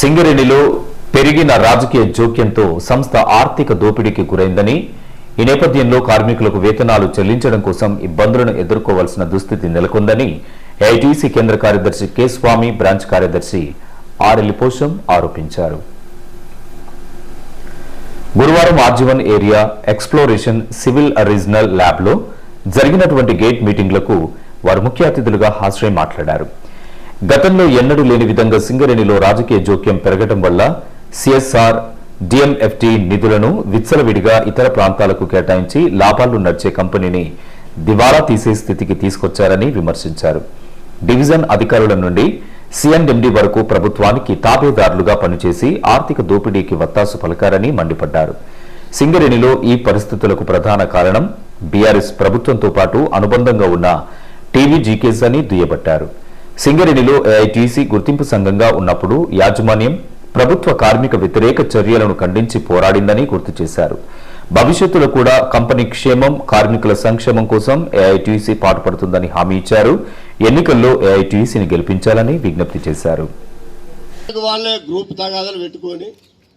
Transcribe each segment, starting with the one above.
సింగరేణిలో పెరిగిన రాజకీయ జోక్యంతో సంస్థ ఆర్థిక దోపిడీకి గురైందని ఈ నేపథ్యంలో కార్మికులకు వేతనాలు చెల్లించడం కోసం ఇబ్బందులను ఎదుర్కోవాల్సిన దుస్థితి నెలకొందని ఐటీసీ కేంద్ర కార్యదర్శి కె స్వామి బ్రాంచ్ కార్యదర్శి ఆర్ఎల్ పోషం ఆరోపించారు. గురువారం R G one area exploration civil regional ల్యాబ్లో జరిగినటువంటి గేట్ మీటింగ్లకు వారు ముఖ్య అతిథులుగా హాజరై మాట్లాడారు. గతంలో ఎన్నడూ లేని విధంగా సింగరేణిలో రాజకీయ జోక్యం పెరగటం వల్ల సిఎస్ఆర్ డిఎంఎఫ్టి నిధులను విచ్చలవిడిగా ఇతర ప్రాంతాలకు కేటాయించి లాభాలు నడిచే కంపెనీని దివాలా తీసే స్థితికి తీసుకొచ్చారని విమర్శించారు. డివిజన్ అధికారుల నుండి సిఎండ్ఎండి వరకు ప్రభుత్వానికి తాబేదారులుగా పనిచేసి ఆర్థిక దోపిడీకి వత్తాసు పలకారని మండిపడ్డారు. సింగరేణిలో ఈ పరిస్థితులకు ప్రధాన కారణం బీఆర్ఎస్ ప్రభుత్వంతో పాటు అనుబంధంగా ఉన్న టీవీజీకేస్ అని దుయ్యబట్టారు. సింగరేణిలో ఏఐటీసీ గుర్తింపు సంఘంగా ఉన్నప్పుడు యాజమాన్యం ప్రభుత్వ కార్మిక వ్యతిరేక చర్యలను ఖండించి పోరాడిందని గుర్తు చేశారు. భవిష్యత్తులో కూడా కంపెనీ క్షేమం కార్మికుల సంక్షేమం కోసం ఏఐటీసీ పాటుపడుతుందని హామీ ఇచ్చారు. ఎన్నికల్లో ఏఐటీసీని గెలిపించాలని విజ్ఞప్తి చేశారు. వాళ్ళే గ్రూప్ తగాదాలు పెట్టుకొని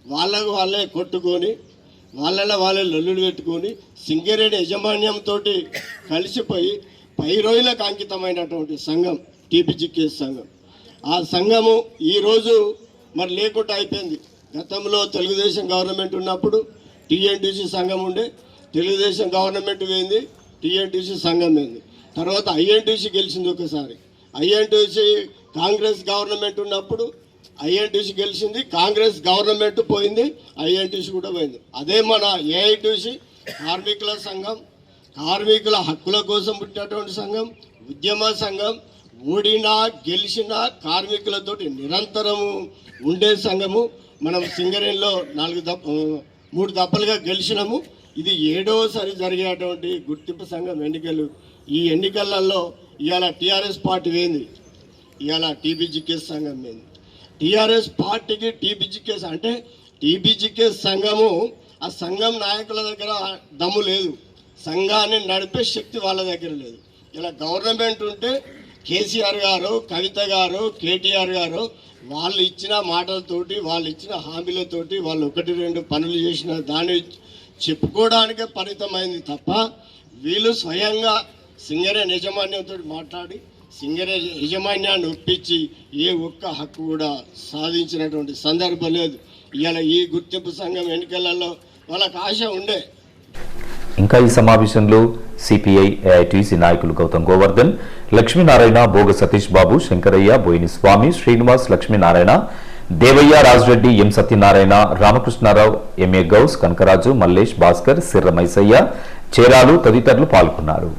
వాళ్ళకు వాళ్ళే కొట్టుకొని వాళ్ళ వాళ్ళే లొల్లులు పెట్టుకొని సింగరేణి యజమాన్యంతో కలిసిపోయి పై రోజులకు అంకితమైనటువంటి సంఘం టీపీజీకే సంఘం ఆ సంఘము ఈరోజు మరి లేకుండా అయిపోయింది. గతంలో తెలుగుదేశం గవర్నమెంట్ ఉన్నప్పుడు టీఎన్టీసీ సంఘం ఉండే తెలుగుదేశం గవర్నమెంట్ పోయింది టీఎన్టీసీ సంఘం పోయింది. తర్వాత ఐఎన్టీసీ గెలిచింది ఒకసారి. ఐఎన్టీసీ కాంగ్రెస్ గవర్నమెంట్ ఉన్నప్పుడు ఐఎన్టీసీ గెలిచింది కాంగ్రెస్ గవర్నమెంట్ పోయింది ఐఎన్టీసీ కూడా పోయింది. అదే మన ఏఐటీసీ కార్మికుల సంఘం కార్మికుల హక్కుల కోసం పుట్టినటువంటి సంఘం ఉద్యమ సంఘం ఓడినా గెలిచినా కార్మికులతోటి నిరంతరము ఉండే సంఘము. మనం సింగరేణిలో నాలుగు దప్ప మూడు దప్పలుగా గెలిచినాము. ఇది ఏడవసారి జరిగేటువంటి గుర్తింపు సంఘం ఎన్నికలు. ఈ ఎన్నికలలో ఇవాళ టీఆర్ఎస్ పార్టీ ఏంది? ఇవాళ టీబీజీకేస్ సంఘం ఏంది? టీఆర్ఎస్ పార్టీకి టీబీజీకేఎస్ అంటే టీబీజీకేస్ సంఘము ఆ సంఘం నాయకుల దగ్గర దమ్ము లేదు. సంఘాన్ని నడిపే శక్తి వాళ్ళ దగ్గర లేదు. ఇలా గవర్నమెంట్ ఉంటే కేసీఆర్ గారు కవిత గారు కేటీఆర్ గారు వాళ్ళు ఇచ్చిన మాటలతోటి వాళ్ళు ఇచ్చిన హామీలతోటి వాళ్ళు ఒకటి రెండు పనులు చేసిన దాన్ని చెప్పుకోవడానికే పరితమైంది తప్ప వీళ్ళు స్వయంగా సింగరే యజమాన్యంతో మాట్లాడి సింగరే యజమాన్యాన్ని ఒప్పించి ఏ ఒక్క హక్కు కూడా సాధించినటువంటి సందర్భం లేదు. ఇవాళ ఈ గుర్తింపు సంఘం ఎన్నికలలో వాళ్ళకి ఆశ ఉండే. ఇంకా ఈ సమావేశంలో సిపిఐ ఏఐటీసీ నాయకులు Gautam Govardhan Lakshminarayana Bhoga Satish Babu Shankaraiah Boini Swamy Srinivas Lakshminarayana Devaiah Rajareddy M Satyanarayana Ramakrishnarao M A Ghouse Kanakaraju Mallesh Bhaskar Sirra Maisaiah Cheralu తదితరులు పాల్గొన్నారు.